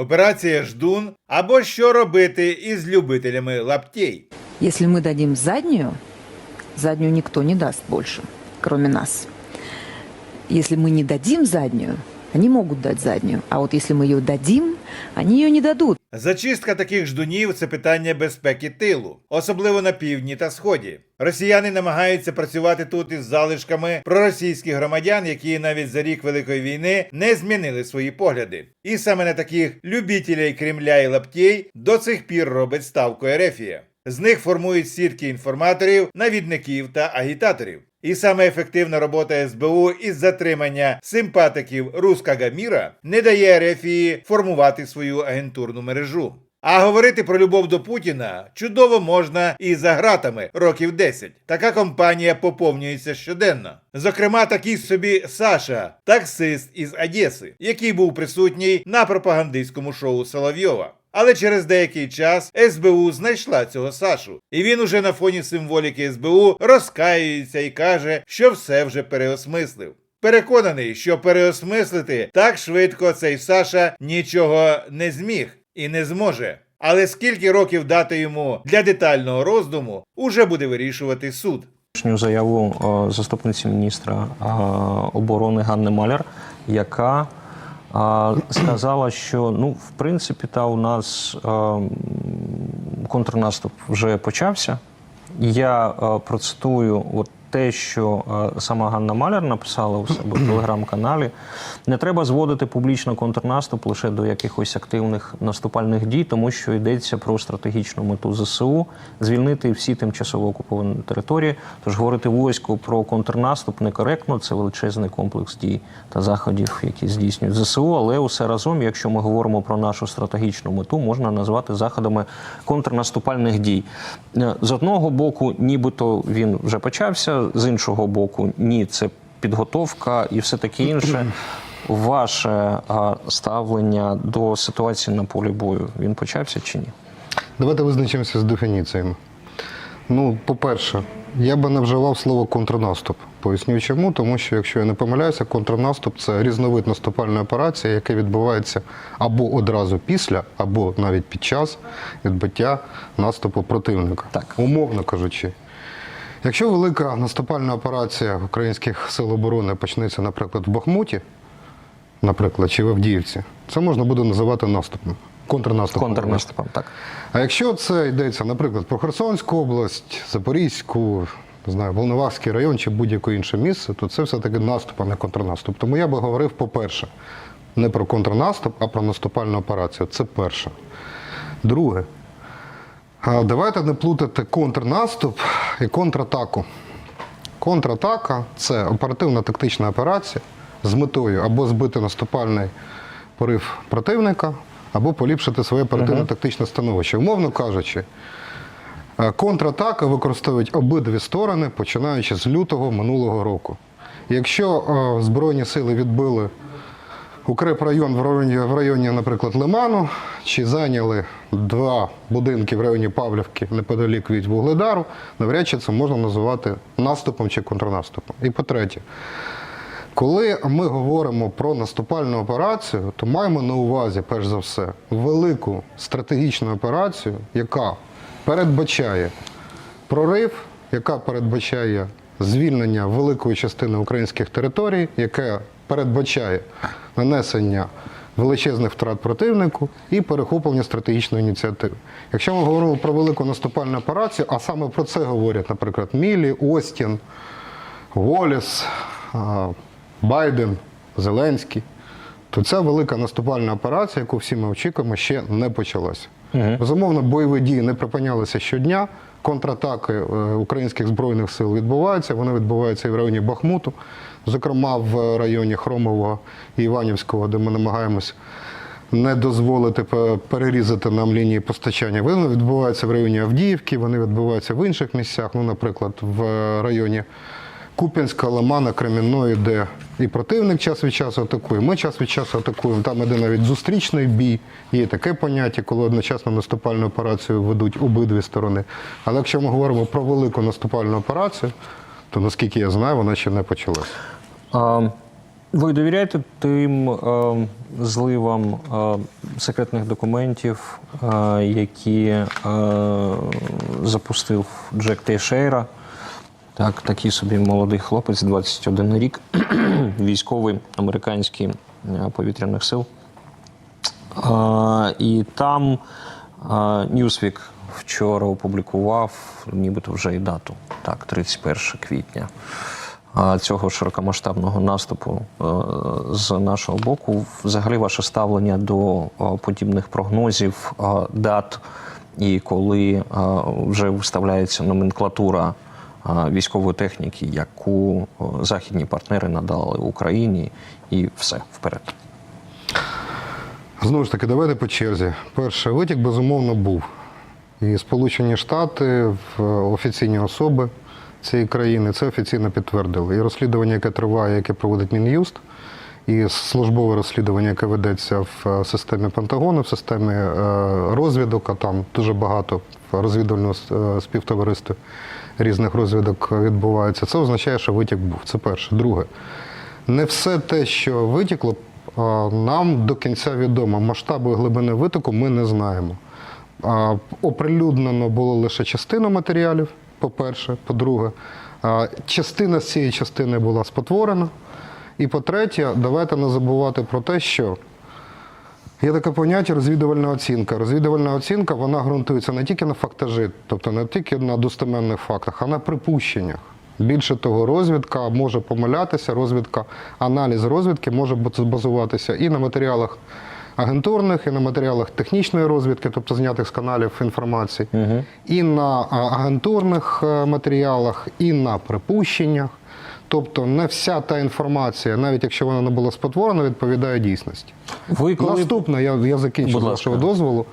операція Ждун або що робити із любителями лаптей. Якщо ми дадим заднюю, заднюю ніхто не дасть більше, крім нас. Якщо ми не дадим заднюю, они могут дать заднюю. А вот если мы ее дадим, они ее не дадут. Зачистка таких ждунів це питання безпеки тилу, особливо на півдні та сході. Росіяни намагаються працювати тут із залишками проросійських громадян, які навіть за рік Великої війни не змінили свої погляди. І саме на таких любітелей Кремля і лаптей до цих пір робить ставку Ерефія. З них формують сітки інформаторів, навідників та агітаторів. І саме ефективна робота СБУ із затримання симпатиків Рускага міра не дає Рефії формувати свою агентурну мережу. А говорити про любов до Путіна чудово можна і за гратами років 10. Така компанія поповнюється щоденно. Зокрема, такий собі Саша, таксист із Одеси, який був присутній на пропагандистському шоу Соловйова. Але через деякий час СБУ знайшла цього Сашу, і він уже на фоні символіки СБУ розкаюється і каже, що все вже переосмислив. Переконаний, що переосмислити так швидко цей Саша нічого не зміг і не зможе. Але скільки років дати йому для детального роздуму, уже буде вирішувати суд. Заяву е, заступниці міністра е, оборони Ганни Маляр, яка сказала, що ну, в принципі, та у нас е, контрнаступ вже почався. Я е, процитую от те, що е, сама Ганна Маляр написала у себе в телеграм-каналі. Не треба зводити публічно контрнаступ лише до якихось активних наступальних дій, тому що йдеться про стратегічну мету ЗСУ звільнити всі тимчасово окуповані території. Тож говорити війську про контрнаступ некоректно. Це величезний комплекс дій та заходів, які здійснюють ЗСУ. Але усе разом, якщо ми говоримо про нашу стратегічну мету, можна назвати заходами контрнаступальних дій. Е, З одного боку, нібито він вже почався, з іншого боку, ні, це підготовка і все таке інше. Ваше ставлення до ситуації на полі бою він почався чи ні? Давайте визначимося з дефініціями. Ну, по-перше, я би не вживав слово контрнаступ. Поясню чому, тому що, якщо я не помиляюся, контрнаступ це різновид наступальної операції, яка відбувається або одразу після, або навіть під час відбиття наступу противника. Так. Умовно кажучи. Якщо велика наступальна операція українських сил оборони почнеться, наприклад, в Бахмуті, наприклад, чи в Авдіївці, це можна буде називати наступом. Контрнаступом. Контрнаступом, так. А якщо це йдеться, наприклад, про Херсонську область, Запорізьку, не знаю, Волновахський район чи будь-яке інше місце, то це все-таки наступ, а не контрнаступ. Тому я би говорив, по-перше, не про контрнаступ, а про наступальну операцію. Це перше. Друге, давайте не плутати контрнаступ і контратаку. Контратака це оперативно-тактична операція з метою або збити наступальний порив противника, або поліпшити своє оперативно-тактичне становище. Умовно кажучи, е, контратака використовують обидві сторони, починаючи з лютого минулого року. Якщо е, Збройні сили відбили укреп район в районі, в районі, наприклад, Лиману, чи зайняли два будинки в районі Павлівки неподалік від Вугледару, навряд чи це можна називати наступом чи контрнаступом. І по-третє, коли ми говоримо про наступальну операцію, то маємо на увазі, перш за все, велику стратегічну операцію, яка передбачає прорив, яка передбачає звільнення великої частини українських територій, яке передбачає нанесення величезних втрат противнику і перехоплення стратегічної ініціативи. Якщо ми говоримо про велику наступальну операцію, а саме про це говорять, наприклад, Мілі, Остін, Воліс, Байден, Зеленський, то ця велика наступальна операція, яку всі ми очікуємо, ще не почалася. Безумовно, бойові дії не припинялися щодня. Контратаки е, українських збройних сил відбуваються. Вони відбуваються і в районі Бахмуту, зокрема в районі Хромового і Іванівського, де ми намагаємось не дозволити перерізати нам лінії постачання. Вони відбуваються в районі Авдіївки, вони відбуваються в інших місцях. Ну, наприклад, в районі Куп'янська, Лимана, Кремінної, де і противник час від часу атакує. Ми час від часу атакуємо. Там іде навіть зустрічний бій. Є таке поняття, коли одночасно наступальну операцію ведуть обидві сторони. Але якщо ми говоримо про велику наступальну операцію, то наскільки я знаю, вона ще не почалася. Ви довіряєте тим е, зливам е, секретних документів, е, які е, запустив Джек Тейшейра? Так, такий собі молодий хлопець, 21 рік, військовий американський е, повітряних сил. Е, і там Newsweek вчора опублікував нібито вже і дату, так, 31 квітня. А цього широкомасштабного наступу е, з нашого боку, взагалі, ваше ставлення до е, подібних прогнозів, дат, і коли вже виставляється номенклатура військової техніки, яку е, західні партнери надали Україні, і все вперед. Знову ж таки, давайте по черзі. Перше, витік, безумовно, був. І Сполучені Штати, в офіційні особи цієї країни це офіційно підтвердили. І розслідування, яке триває, яке проводить Мін'юст, і службове розслідування, яке ведеться в е, системі Пентагону, в системі е, розвідок, а там дуже багато розвідувального е, співтовариства різних розвідок відбувається. Це означає, що витік був. Це перше. Друге, не все те, що витікло, нам до кінця відомо. Масштаби і глибини витоку ми не знаємо. Оприлюднено було лише частина матеріалів, по-перше. По-друге, частина з цієї частини була спотворена. І по-третє, давайте не забувати про те, що Є таке поняття розвідувальна оцінка. Розвідувальна оцінка вона ґрунтується не тільки на фактажі, тобто не тільки на достеменних фактах, а на припущеннях. Більше того, розвідка може помилятися, розвідка, аналіз розвідки може базуватися і на матеріалах агентурних, і на матеріалах технічної розвідки, тобто знятих з каналів інформації, і на агентурних е, матеріалах, і на припущеннях. Тобто не вся та інформація, навіть якщо вона не була спотворена, відповідає дійсності. Ви коли Наступне, я, я закінчу з вашого дозволу.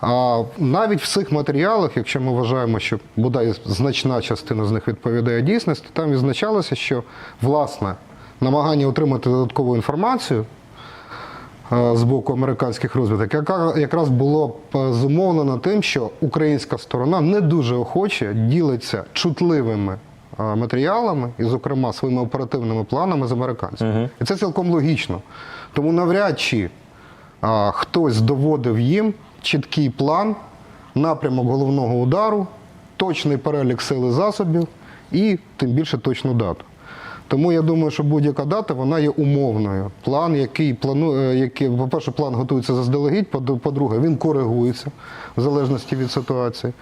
А, навіть в цих матеріалах, якщо ми вважаємо, що бодай значна частина з них відповідає дійсності, там відзначалося, що власне намагання отримати додаткову інформацію е, з боку американських розвідок, яка якраз було зумовлено тим, що українська сторона не дуже охоче ділиться чутливими матеріалами, і, зокрема, своїми оперативними планами з американцями. І це цілком логічно. Тому навряд чи а, хтось доводив їм чіткий план, напрямок головного удару, точний перелік сили засобів і тим більше точну дату. Тому я думаю, що будь-яка дата вона є умовною. План, який планує, який, по-перше, план готується заздалегідь, по- по-друге, він коригується в залежності від ситуації.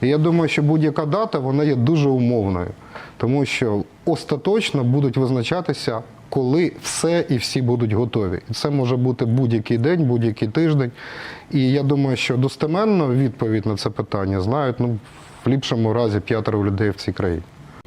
І я думаю, що будь-яка дата вона є дуже умовною, тому що остаточно будуть визначатися, коли все і всі будуть готові. І це може бути будь-який день, будь-який тиждень. І я думаю, що достеменно відповідь на це питання знають ну, в ліпшому разі п'ятеро людей в цій країні.